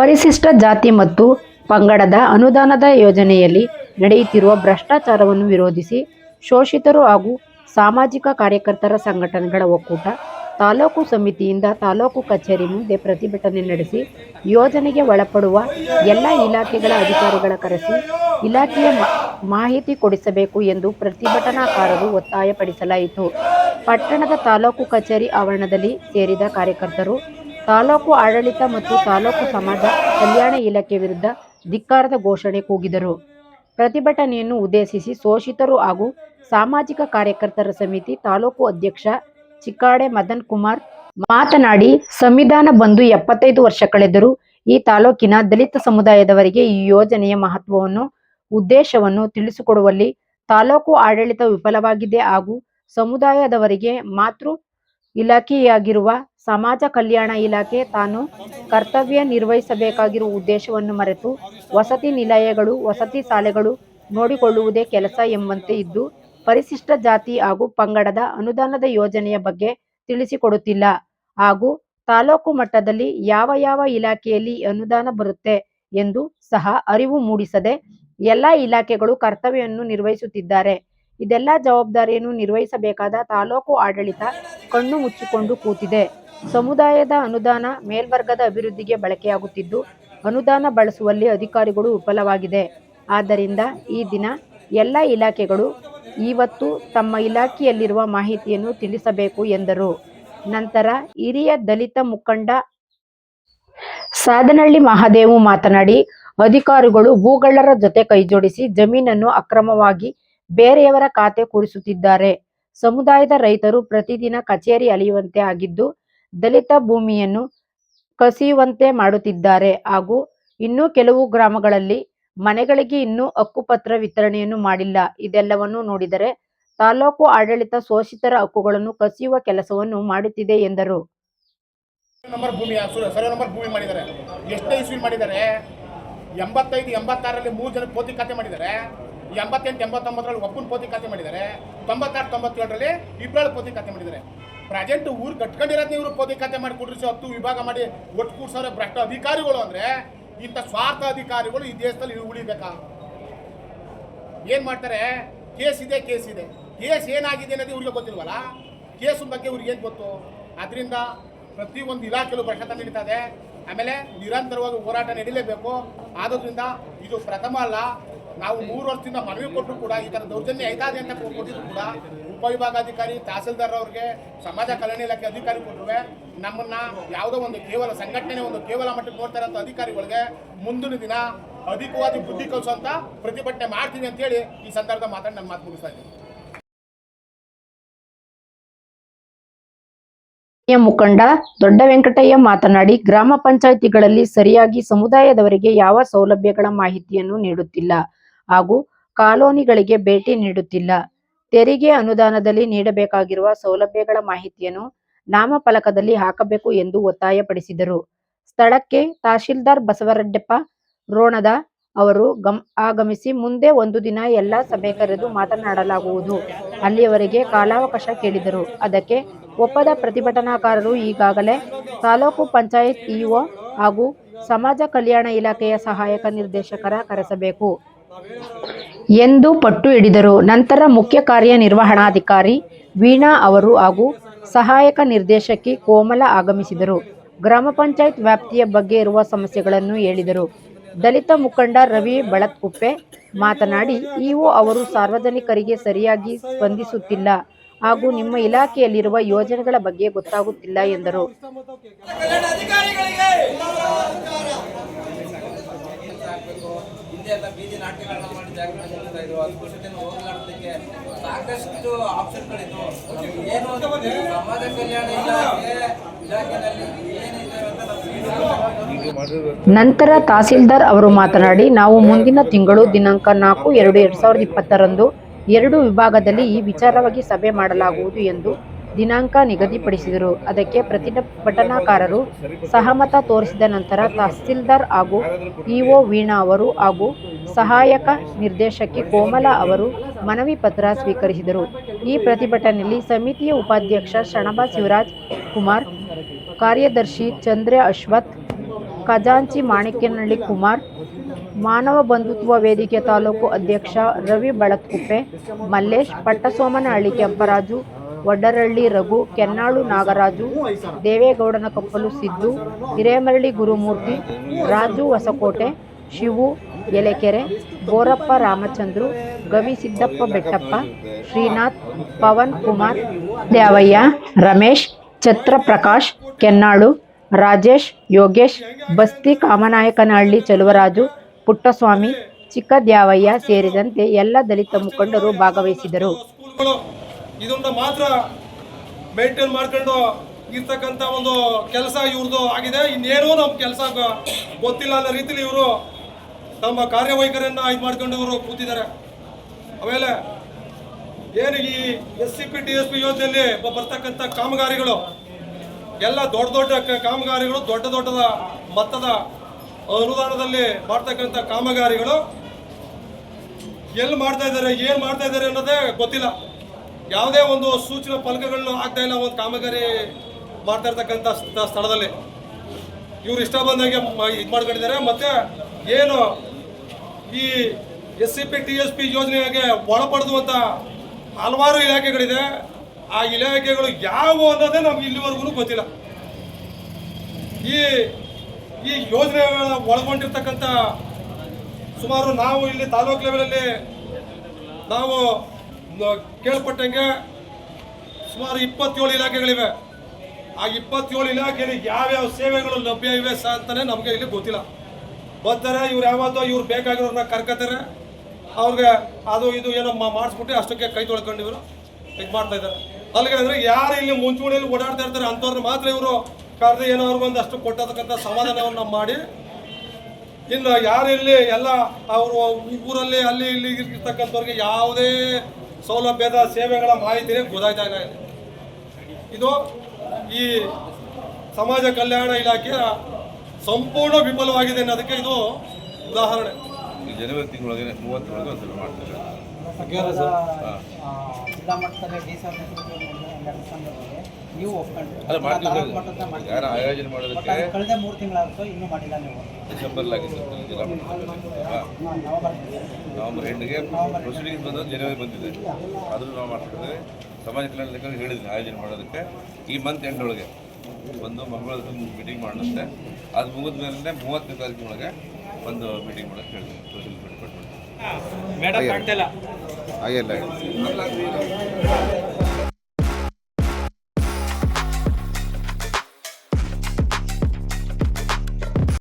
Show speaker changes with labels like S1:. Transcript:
S1: ಪರಿಶಿಷ್ಟ ಜಾತಿ ಮತ್ತು ಪಂಗಡದ ಅನುದಾನದ ಯೋಜನೆಯಲ್ಲಿ ನಡೆಯುತ್ತಿರುವ ಭ್ರಷ್ಟಾಚಾರವನ್ನು ವಿರೋಧಿಸಿ ಶೋಷಿತರು ಹಾಗೂ ಸಾಮಾಜಿಕ ಕಾರ್ಯಕರ್ತರ ಸಂಘಟನೆಗಳ ಒಕ್ಕೂಟ, ತಾಲೂಕು ಸಮಿತಿಯಿಂದ ತಾಲೂಕು ಕಚೇರಿ ಮುಂದೆ ಪ್ರತಿಭಟನೆ ನಡೆಸಿ ಯೋಜನೆಗೆ ಒಳಪಡುವ ಎಲ್ಲ ಇಲಾಖೆಗಳ ಅಧಿಕಾರಿಗಳ ಕರೆಸಿ ಇಲಾಖೆಯ ಮಾಹಿತಿ ಕೊಡಿಸಬೇಕು ಎಂದು ಪ್ರತಿಭಟನಾಕಾರರು ಒತ್ತಾಯಪಡಿಸಲಾಯಿತು. ಪಟ್ಟಣದ ತಾಲೂಕು ಕಚೇರಿ ಆವರಣದಲ್ಲಿ ಸೇರಿದ ಕಾರ್ಯಕರ್ತರು ತಾಲೂಕು ಆಡಳಿತ ಮತ್ತು ತಾಲೂಕು ಸಮಾಜ ಕಲ್ಯಾಣ ಇಲಾಖೆ ವಿರುದ್ಧ ಧಿಕ್ಕಾರದ ಘೋಷಣೆ ಕೂಗಿದರು. ಪ್ರತಿಭಟನೆಯನ್ನು ಉದ್ದೇಶಿಸಿ ಶೋಷಿತರು ಹಾಗೂ ಸಾಮಾಜಿಕ ಕಾರ್ಯಕರ್ತರ ಸಮಿತಿ ತಾಲೂಕು ಅಧ್ಯಕ್ಷ ಚಿಕ್ಕಾಡೆ ಮದನ್ ಕುಮಾರ್ ಮಾತನಾಡಿ, ಸಂವಿಧಾನ ಬಂದು ಎಪ್ಪತ್ತೈದು ವರ್ಷ ಕಳೆದರೂ ಈ ತಾಲೂಕಿನ ದಲಿತ ಸಮುದಾಯದವರಿಗೆ ಈ ಯೋಜನೆಯ ಮಹತ್ವವನ್ನು, ಉದ್ದೇಶವನ್ನು ತಿಳಿಸಿಕೊಡುವಲ್ಲಿ ತಾಲೂಕು ಆಡಳಿತ ವಿಫಲವಾಗಿದೆ ಹಾಗೂ ಸಮುದಾಯದವರಿಗೆ ಮಾತೃ ಇಲಾಖೆಯಾಗಿರುವ ಸಮಾಜ ಕಲ್ಯಾಣ ಇಲಾಖೆ ತಾನು ಕರ್ತವ್ಯ ನಿರ್ವಹಿಸಬೇಕಾಗಿರುವ ಉದ್ದೇಶವನ್ನು ಮರೆತು ವಸತಿ ನಿಲಯಗಳು, ವಸತಿ ಶಾಲೆಗಳು ನೋಡಿಕೊಳ್ಳುವುದೇ ಕೆಲಸ ಎಂಬಂತೆ ಇದ್ದು, ಪರಿಶಿಷ್ಟ ಜಾತಿ ಹಾಗೂ ಪಂಗಡದ ಅನುದಾನದ ಯೋಜನೆಯ ಬಗ್ಗೆ ತಿಳಿಸಿಕೊಡುತ್ತಿಲ್ಲ. ಹಾಗೂ ತಾಲೂಕು ಮಟ್ಟದಲ್ಲಿ ಯಾವ ಯಾವ ಇಲಾಖೆಯಲ್ಲಿ ಅನುದಾನ ಬರುತ್ತೆ ಎಂದು ಸಹ ಅರಿವು ಮೂಡಿಸದೆ ಎಲ್ಲ ಇಲಾಖೆಗಳು ಕರ್ತವ್ಯವನ್ನು ನಿರ್ವಹಿಸುತ್ತಿದ್ದಾರೆ. ಇದೆಲ್ಲ ಜವಾಬ್ದಾರಿಯನ್ನು ನಿರ್ವಹಿಸಬೇಕಾದ ತಾಲೂಕು ಆಡಳಿತ ಕಣ್ಣು ಮುಚ್ಚಿಕೊಂಡು ಕೂತಿದೆ. ಸಮುದಾಯದ ಅನುದಾನ ಮೇಲ್ವರ್ಗದ ಅಭಿವೃದ್ಧಿಗೆ ಬಳಕೆಯಾಗುತ್ತಿದ್ದು, ಅನುದಾನ ಬಳಸುವಲ್ಲಿ ಅಧಿಕಾರಿಗಳು ವಿಫಲವಾಗಿದೆ. ಆದ್ದರಿಂದ ಈ ದಿನ ಎಲ್ಲ ಇಲಾಖೆಗಳು ಇವತ್ತು ತಮ್ಮ ಇಲಾಖೆಯಲ್ಲಿರುವ ಮಾಹಿತಿಯನ್ನು ತಿಳಿಸಬೇಕು ಎಂದರು. ನಂತರ ಹಿರಿಯ ದಲಿತ ಮುಖಂಡ ಸಾದನಹಳ್ಳಿ ಮಹಾದೇವು ಮಾತನಾಡಿ, ಅಧಿಕಾರಿಗಳು ಭೂಗಳ್ಳರ ಜೊತೆ ಕೈಜೋಡಿಸಿ ಜಮೀನನ್ನು ಅಕ್ರಮವಾಗಿ ಬೇರೆಯವರ ಖಾತೆ ಕೂರಿಸುತ್ತಿದ್ದಾರೆ. ಸಮುದಾಯದ ರೈತರು ಪ್ರತಿದಿನ ಕಚೇರಿ ಅಲಿಯುವಂತೆ ಆಗಿದ್ದು, ದಲಿತ ಭೂಮಿಯನ್ನು ಕಸಿಯುವಂತೆ ಮಾಡುತ್ತಿದ್ದಾರೆ. ಹಾಗೂ ಇನ್ನೂ ಕೆಲವು ಗ್ರಾಮಗಳಲ್ಲಿ ಮನೆಗಳಿಗೆ ಇನ್ನೂ ಹಕ್ಕುಪತ್ರ ವಿತರಣೆಯನ್ನು ಮಾಡಿಲ್ಲ. ಇದೆಲ್ಲವನ್ನು ನೋಡಿದರೆ ತಾಲೂಕು ಆಡಳಿತ ಶೋಷಿತರ ಹಕ್ಕುಗಳನ್ನು ಕಸಿಯುವ ಕೆಲಸವನ್ನು ಮಾಡುತ್ತಿದೆ ಎಂದರು.
S2: ನಂಬರ್ ಭೂಮಿ ಸರ್ವೆ ನಂಬರ್ ಭೂಮಿ ಮಾಡಿದ್ದಾರೆ. ಎಷ್ಟೇ ಇಸ್ವಿ ಮಾಡಿದ್ದಾರೆ, ಎಂಬತ್ತೈದು, ಎಂಬತ್ತಾರರಲ್ಲಿ ಮೂರು ಜನ ಪೋತಿ ಖಾತೆ ಮಾಡಿದ್ದಾರೆ. ಎಂಬತ್ತೆಂಟು, ಎಂಬತ್ತೊಂಬತ್ತರಲ್ಲಿ ಒಬ್ಬನ ಪೋತಿ ಖಾತೆ ಮಾಡಿದ್ದಾರೆ. ತೊಂಬತ್ತಾರು, ತೊಂಬತ್ತೇಳರಲ್ಲಿ ಇಬ್ಬರಲ್ಲಿ ಪೋತಿ ಖಾತೆ ಮಾಡಿದ್ದಾರೆ ಪ್ರೆಸೆಂಟ್ ಊರು ಕಟ್ಕೊಂಡಿರೋದು ಇವರು ಪೋತಿ ಖಾತೆ ಮಾಡಿ ಕೊಡ್ರಿಸಿ, ಹತ್ತು ವಿಭಾಗ ಮಾಡಿ ಒಟ್ಟು ಕೂಡ್ಸೋರೆ ಭ್ರಷ್ಟ ಅಧಿಕಾರಿಗಳು ಅಂದರೆ ಇಂಥ ಸ್ವಾರ್ಥ ಅಧಿಕಾರಿಗಳು ಈ ದೇಶದಲ್ಲಿ ಉಳಿಬೇಕಾ? ಏನು ಮಾಡ್ತಾರೆ? ಕೇಸ್ ಇದೆ ಕೇಸ್ ಇದೆ. ಕೇಸ್ ಏನಾಗಿದೆ ಅನ್ನೋದು ಇವ್ರಿಗೆ ಗೊತ್ತಿಲ್ವಲ್ಲ? ಕೇಸು ಬಗ್ಗೆ ಇವ್ರಿಗೆ ಏನು ಗೊತ್ತು? ಅದರಿಂದ ಪ್ರತಿಯೊಂದು ಇಲಾಖೆಯಲ್ಲೂ ಭ್ರಷ್ಟತೆ ನಡೀತಾ ಇದೆ. ಆಮೇಲೆ ನಿರಂತರವಾಗಿ ಹೋರಾಟ ನಡೀಲೇಬೇಕು. ಆದ್ದರಿಂದ ಇದು ಪ್ರಥಮ ಅಲ್ಲ. ನಾವು ಮೂರು ವರ್ಷದಿಂದ ಮನವಿ ಕೊಟ್ಟರು ಕೂಡ, ಈ ಥರ ದೌರ್ಜನ್ಯ ಐದಾದ ಅಂತ ಕೊಟ್ಟಿದ್ರು ಕೂಡ. ಉಪವಿಭಾಗಾಧಿಕಾರಿ, ತಹಸೀಲ್ದಾರ್ ಅವ್ರಿಗೆ, ಸಮಾಜ ಕಲ್ಯಾಣ ಇಲಾಖೆ ಅಧಿಕಾರಿ ಕೊಟ್ಟರು ನಮ್ಮನ್ನ ಯಾವುದೋ ಒಂದು ಕೇವಲ ಸಂಘಟನೆ ಒಂದು ಕೇವಲ ಮಟ್ಟಕ್ಕೆ ನೋಡ್ತಾರೆ ಅಂತ ಅಧಿಕಾರಿಗಳಿಗೆ ಮುಂದಿನ ದಿನ ಅಧಿಕವಾಗಿ ಬುದ್ಧಿ ಕಲಿಸುವಂತ ಪ್ರತಿಭಟನೆ ಮಾಡ್ತೀನಿ ಅಂತ ಹೇಳಿ ಈ ಸಂದರ್ಭದ ಮಾತಾಡಿ ನಾನು ಮಾತು ಮುಗಿಸ್ತಾ ಇದ್ದೀನಿ.
S1: ಮುಖಂಡ ದೊಡ್ಡ ವೆಂಕಟಯ್ಯ ಮಾತನಾಡಿ, ಗ್ರಾಮ ಪಂಚಾಯಿತಿಗಳಲ್ಲಿ ಸರಿಯಾಗಿ ಸಮುದಾಯದವರಿಗೆ ಯಾವ ಸೌಲಭ್ಯಗಳ ಮಾಹಿತಿಯನ್ನು ನೀಡುತ್ತಿಲ್ಲ. ಹಾಗೂ ಕಾಲೋನಿಗಳಿಗೆ ಭೇಟಿ ನೀಡುತ್ತಿಲ್ಲ. ತೆರಿಗೆ ಅನುದಾನದಲ್ಲಿ ನೀಡಬೇಕಾಗಿರುವ ಸೌಲಭ್ಯಗಳ ಮಾಹಿತಿಯನ್ನು ನಾಮಫಲಕದಲ್ಲಿ ಹಾಕಬೇಕು ಎಂದು ಒತ್ತಾಯಪಡಿಸಿದರು. ಸ್ಥಳಕ್ಕೆ ತಹಶೀಲ್ದಾರ್ ಬಸವರೆಡ್ಡಪ್ಪ ರೋಣದ ಅವರು ಗಮ್, ಆಗಮಿಸಿ ಮುಂದೆ ಒಂದು ದಿನ ಎಲ್ಲ ಸಭೆ ಕರೆದು ಮಾತನಾಡಲಾಗುವುದು. ಅಲ್ಲಿಯವರೆಗೆ ಕಾಲಾವಕಾಶ ಕೇಳಿದರು. ಅದಕ್ಕೆ ಒಪ್ಪದ ಪ್ರತಿಭಟನಾಕಾರರು ಈಗಾಗಲೇ ತಾಲೂಕು ಪಂಚಾಯತ್ ಇಒ ಹಾಗೂ ಸಮಾಜ ಕಲ್ಯಾಣ ಇಲಾಖೆಯ ಸಹಾಯಕ ನಿರ್ದೇಶಕರ ಕರೆಸಬೇಕು. ಎಂದು ಪಟ್ಟು ಹಿಡಿದರು. ನಂತರ ಮುಖ್ಯ ಕಾರ್ಯನಿರ್ವಹಣಾಧಿಕಾರಿ ವೀಣಾ ಅವರು ಹಾಗೂ ಸಹಾಯಕ ನಿರ್ದೇಶಕಿ ಕೋಮಲ ಆಗಮಿಸಿದರು. ಗ್ರಾಮ ಪಂಚಾಯತ್ ವ್ಯಾಪ್ತಿಯ ಬಗ್ಗೆ ಇರುವ ಸಮಸ್ಯೆಗಳನ್ನು ಹೇಳಿದರು. ದಲಿತ ಮುಖಂಡ ರವಿ ಬಳತ್ಕುಪ್ಪೆ ಮಾತನಾಡಿ, ಇಒ ಅವರು ಸಾರ್ವಜನಿಕರಿಗೆ ಸರಿಯಾಗಿ ಸ್ಪಂದಿಸುತ್ತಿಲ್ಲ ಹಾಗೂ ನಿಮ್ಮ ಇಲಾಖೆಯಲ್ಲಿರುವ ಯೋಜನೆಗಳ ಬಗ್ಗೆ ಗೊತ್ತಾಗುತ್ತಿಲ್ಲ ಎಂದರು.
S3: ಅಧಿಕಾರಿಗಳಿಗೆ
S4: ಹಿಂದೆ ಎಲ್ಲ ಬೀದಿ ನಾಟ್ಯಗಳನ್ನ ಮಾಡಿ ಜಾಗೃತಿ ಮಾಡ್ತಾ ಇದ್ರು ಅಸ್ಪೃಶ್ಯತೆಯನ್ನು ಹೋಗಲಾಡೋದಕ್ಕೆ ಸಾಕಷ್ಟು ಆಪ್ಷನ್ಗಳಿದ್ವು. ಏನು ಸಮಾಜ ಕಲ್ಯಾಣ ಇಲಾಖೆ ಇಲಾಖೆಯಲ್ಲಿ ಅಂತ
S1: ನಂತರ ತಹಸೀಲ್ದಾರ್ ಅವರು ಮಾತನಾಡಿ, ನಾವು ಮುಂದಿನ ತಿಂಗಳು ದಿನಾಂಕ ನಾಲ್ಕು ಎರಡು ಎರಡು ಸಾವಿರದ ಇಪ್ಪತ್ತರಂದು ಎರಡು ವಿಭಾಗದಲ್ಲಿ ಈ ವಿಚಾರವಾಗಿ ಸಭೆ ಮಾಡಲಾಗುವುದು ಎಂದು ದಿನಾಂಕ ನಿಗದಿಪಡಿಸಿದರು. ಅದಕ್ಕೆ ಪ್ರತಿಭಟನಾಕಾರರು ಸಹಮತ ತೋರಿಸಿದ ನಂತರ ತಹಸೀಲ್ದಾರ್ ಹಾಗೂ ಇಒ ವೀಣಾ ಅವರು ಹಾಗೂ ಸಹಾಯಕ ನಿರ್ದೇಶಕಿ ಕೋಮಲ ಅವರು ಮನವಿ ಪತ್ರ ಸ್ವೀಕರಿಸಿದರು. ಈ ಪ್ರತಿಭಟನೆಯಲ್ಲಿ ಸಮಿತಿಯ ಉಪಾಧ್ಯಕ್ಷ ಶಣಬ ಶಿವರಾಜ್ ಕುಮಾರ್, ಕಾರ್ಯದರ್ಶಿ ಚಂದ್ರ ಅಶ್ವಥ್, ಖಜಾಂಚಿ ಮಾಣಿಕ್ಯನಹಳ್ಳಿ ಕುಮಾರ್, ಮಾನವ ಬಂಧುತ್ವ ವೇದಿಕೆ ತಾಲೂಕು ಅಧ್ಯಕ್ಷ ರವಿ ಬಳತ್ಕುಪ್ಪೆ, ಮಲ್ಲೇಶ್, ಪಟ್ಟಸೋಮನಹಳ್ಳಿ ಕೆಂಪರಾಜು ವಡ್ಡರಳ್ಳಿ, ರಘು, ಕೆನ್ನಾಳು, ನಾಗರಾಜು, ದೇವೇಗೌಡನ ಕಪ್ಪಲು ಸಿದ್ದು, ಹಿರೇಮರಳಿ, ಗುರುಮೂರ್ತಿ, ರಾಜು, ಹೊಸಕೋಟೆ, ಶಿವು, ಎಲೆಕೆರೆ, ಬೋರಪ್ಪ, ರಾಮಚಂದ್ರು, ಗವಿ ಸಿದ್ದಪ್ಪ, ಬೆಟ್ಟಪ್ಪ, ಶ್ರೀನಾಥ್, ಪವನ್ ಕುಮಾರ್ ದ್ಯಾವಯ್ಯ ರಮೇಶ್, ಛತ್ರಪ್ರಕಾಶ್, ಕೆನ್ನಾಳು, ರಾಜೇಶ್, ಯೋಗೇಶ್, ಬಸ್ತಿ, ಕಾಮನಾಯಕನಹಳ್ಳಿ, ಚಲುವರಾಜು, ಪುಟ್ಟಸ್ವಾಮಿ ಚಿಕ್ಕ ದ್ಯಾವಯ್ಯ ಸೇರಿದಂತೆ ಎಲ್ಲ ದಲಿತ ಮುಖಂಡರು ಭಾಗವಹಿಸಿದರು.
S5: ಇದನ್ನ ಮಾತ್ರ ಮೇಂಟೈನ್ ಮಾಡ್ಕೊಂಡು ಇರ್ತಕ್ಕಂಥ ಒಂದು ಕೆಲಸ ಇವ್ರದ್ದು ಆಗಿದೆ. ಇನ್ನೇನೋ ನಮ್ಮ ಕೆಲಸ ಗೊತ್ತಿಲ್ಲ ಅನ್ನೋ ರೀತಿಲಿ ಇವರು ತಮ್ಮ ಕಾರ್ಯವೈಖರಿಯನ್ನು ಇದು ಮಾಡ್ಕೊಂಡು ಇವರು ಕೂತಿದ್ದಾರೆ. ಆಮೇಲೆ ಏನು ಈ S C P T S P ಯೋಜನೆಯಲ್ಲಿ ಬರ್ತಕ್ಕಂಥ ಕಾಮಗಾರಿಗಳು, ಎಲ್ಲ ದೊಡ್ಡ ದೊಡ್ಡ ಕಾಮಗಾರಿಗಳು, ದೊಡ್ಡ ದೊಡ್ಡದ ಮೊತ್ತದ ಅನುದಾನದಲ್ಲಿ ಮಾಡ್ತಕ್ಕಂಥ ಕಾಮಗಾರಿಗಳು ಎಲ್ಲಿ ಮಾಡ್ತಾ ಇದ್ದಾರೆ, ಏನು ಮಾಡ್ತಾ ಇದ್ದಾರೆ ಅನ್ನೋದೇ ಗೊತ್ತಿಲ್ಲ. ಯಾವುದೇ ಒಂದು ಸೂಚನಾ ಫಲಕಗಳನ್ನು ಆಗ್ತಾ ಇಲ್ಲ ಒಂದು ಕಾಮಗಾರಿ ಮಾಡ್ತಾ ಇರ್ತಕ್ಕಂಥ ಸ್ಥಳದಲ್ಲಿ. ಇವ್ರು ಇಷ್ಟ ಬಂದಾಗೆ ಇದು ಮಾಡ್ಕೊಂಡಿದ್ದಾರೆ. ಮತ್ತೆ ಏನು ಈ S C P T S P ಯೋಜನೆಗೆ ಒಳಪಡಿಸುವಂಥ ಹಲವಾರು ಇಲಾಖೆಗಳಿದೆ. ಆ ಇಲಾಖೆಗಳು ಯಾವುವು ಅನ್ನೋದೇ ನಮ್ಗೆ ಇಲ್ಲಿವರೆಗೂ ಗೊತ್ತಿಲ್ಲ. ಈ ಈ ಯೋಜನೆಗಳ ಒಳಗೊಂಡಿರ್ತಕ್ಕಂಥ ಸುಮಾರು ನಾವು ಇಲ್ಲಿ ತಾಲೂಕು ಲೆವೆಲಲ್ಲಿ ನಾವು ಕೇಳ್ಪಟ್ಟಂಗೆ ಸುಮಾರು ಇಪ್ಪತ್ತೇಳು ಇಲಾಖೆಗಳಿವೆ. ಆ ಇಪ್ಪತ್ತೇಳು ಇಲಾಖೆಯಲ್ಲಿ ಯಾವ್ಯಾವ ಸೇವೆಗಳು ಲಭ್ಯ ಇವೆ ಸಹ ಅಂತಾನೆ ನಮಗೆ ಇಲ್ಲಿ ಗೊತ್ತಿಲ್ಲ. ಬರ್ತಾರೆ, ಇವ್ರು ಯಾವತ್ತೋ ಇವ್ರು ಬೇಕಾಗಿರೋರನ್ನ ಕರ್ಕೋತಾರೆ ಅವ್ರಿಗೆ ಅದು ಇದು ಏನೋ ಮಾಡಿಸ್ಬಿಟ್ಟು ಅಷ್ಟಕ್ಕೆ ಕೈ ತೊಳ್ಕೊಂಡು ಇವರು ಇದು ಮಾಡ್ತಾ ಇದ್ದಾರೆ. ಅಲ್ಲಿಗೆ ಅಂದ್ರೆ ಯಾರು ಇಲ್ಲಿ ಮುಂಚೂಣಿಯಲ್ಲಿ ಓಡಾಡ್ತಾ ಇರ್ತಾರೆ ಅಂಥವ್ರನ್ನ ಮಾತ್ರ ಇವರು ಕರೆದು ಏನೋ ಅವ್ರಿಗೊಂದು ಅಷ್ಟು ಕೊಟ್ಟತಕ್ಕಂಥ ಸಮಾಧಾನವನ್ನು ಮಾಡಿ. ಇನ್ನು ಯಾರು ಇಲ್ಲಿ ಎಲ್ಲ ಅವರು ಊರಲ್ಲಿ ಅಲ್ಲಿ ಇಲ್ಲಿ ಇರ್ತಕ್ಕಂಥವ್ರಿಗೆ ಯಾವುದೇ ಸೌಲಭ್ಯದ ಸೇವೆಗಳ ಮಾಹಿತಿನೇ ಗೊತ್ತಾಯ್ತಾ ಇಲ್ಲ ಇದು ಈ ಸಮಾಜ ಕಲ್ಯಾಣ ಇಲಾಖೆಯ ಸಂಪೂರ್ಣ ವಿಫಲವಾಗಿದೆ ಅನ್ನೋದಕ್ಕೆ ಇದು ಉದಾಹರಣೆ.
S6: ಜನವರಿ ತಿಂಗಳೊಳಗೆ ಮೂವತ್ತರೊಳಗೆ ಒಂದು ಮಾಡ್ತಾರೆ.
S7: ಜಿಲ್ಲಾ ಮಟ್ಟದಲ್ಲಿ ಡಿ ನೇತೃತ್ವದಲ್ಲಿ ಸಂದರ್ಭದಲ್ಲಿ ನೀವು.
S6: ಯಾರು ಆಯೋಜನೆ ಮಾಡೋದಕ್ಕೆ
S7: ಕಳೆದ ಮೂರು ತಿಂಗಳಾಗಿತ್ತು ಇನ್ನೂ ಮಾಡಿಲ್ಲ ನೀವು.
S6: ಡಿಸೆಂಬರ್ಲಾಗಿತ್ತು ಜಿಲ್ಲಾ
S7: ನವೆಂಬರ್
S6: ಎಂಟಿಗೆ ಪ್ರೊಸೀಡಿಂಗ್ ಬಂದು ಜನವರಿ ಬಂದಿದೆ. ಆದರೂ ನಾವು ಮಾಡ್ತಿದ್ದೇವೆ. ಸಮಾಜ ಕಲ್ಯಾಣ ಇಲಾಖೆ ಹೇಳಿದ್ದೀನಿ ಆಯೋಜನೆ ಮಾಡೋದಕ್ಕೆ. ಈ ಮಂತ್ ಎಂಡ್ ಒಳಗೆ ಒಂದು ಮಂಗಳವಾರ ಮೀಟಿಂಗ್ ಮಾಡುತ್ತೆ ಅದು ಮುಗಿದ ಮೇಲೆ ಮೂವತ್ತನೇ ತಾರೀಕಿನೊಳಗೆ ಒಂದು ಮೀಟಿಂಗ್ ಮಾಡೋಕ್ಕೆ ಹೇಳಿದ್ದೀನಿ ಸೋಷಿಯಲ್ ಡಿಪಾರ್ಟ್ಮೆಂಟ್
S8: ಮೇಡಮ್
S6: ಹಾಗೆಲ್ಲ